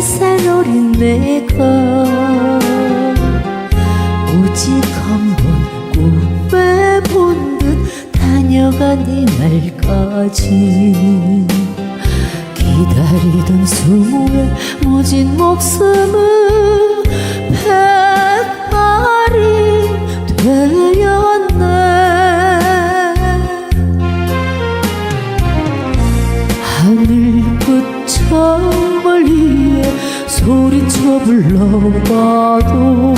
세살 어린 내가 오직 한 번 꿈에 본 듯 다녀간 이날까지. 기다리던 수모의 모진 목숨은 백발이 되었네. 하늘 멀리에 소리쳐 불러봐도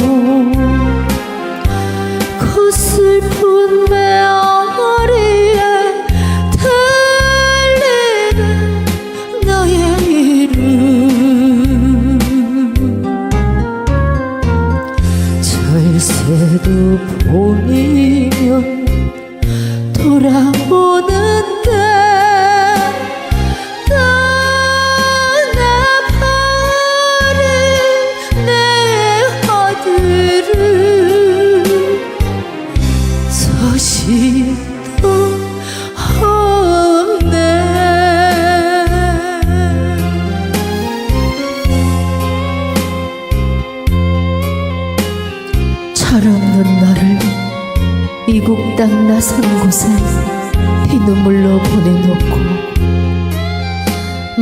철없는 너를 이국 땅 나선 곳에 피눈물로 보내놓고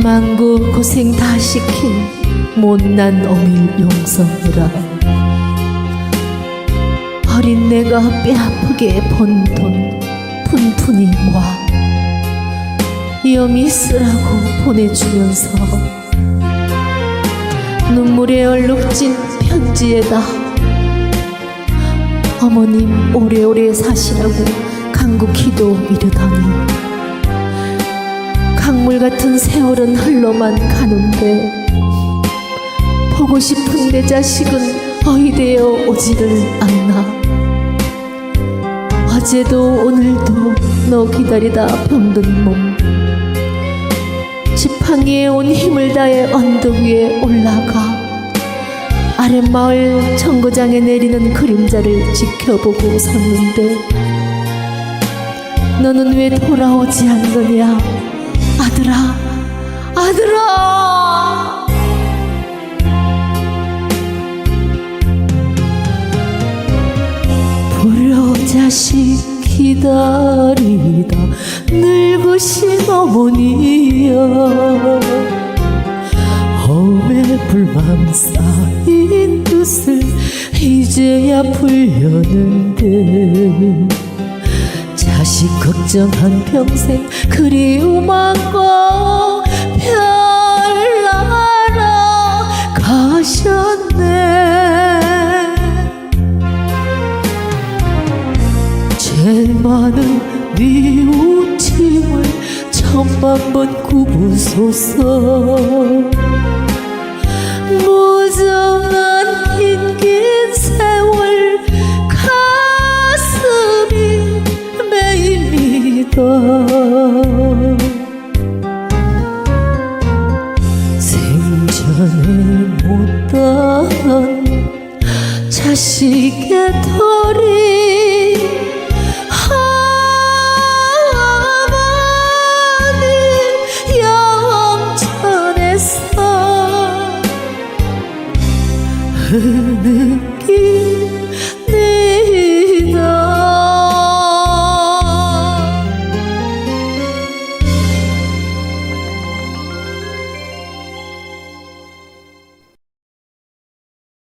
망구 고생 다 시킨 못난 어밀 용서느라 어린 내가 뼈아프게 번 돈 푼푼히 모아 염이 쓰라고 보내주면서 눈물에 얼룩진 편지에다 어머님 오래오래 사시라고 간곡히도 이르더니. 강물 같은 세월은 흘러만 가는데 보고 싶은 내 자식은 어이되어 오지를 않나. 어제도 오늘도 너 기다리다 병든 몸. 지팡이에 온 힘을 다해 언덕 위에 올라가 아랫마을 정거장에 내리는 그림자를 지켜보고 섰는데 너는 왜 돌아오지 않느냐? 아들아 아들아! 불효 자식 기다리다. 늙으신 어머니여. 험에 불만 쌓인 뜻을 이제야 풀려는데 자식 걱정 한 평생 그리움 안고 별나라 가셨네. 제일 많은 뉘우침을 천만 번 구부소서 메입니다 생전에 못다한 자식의 털이 어머니 영천에서 흐는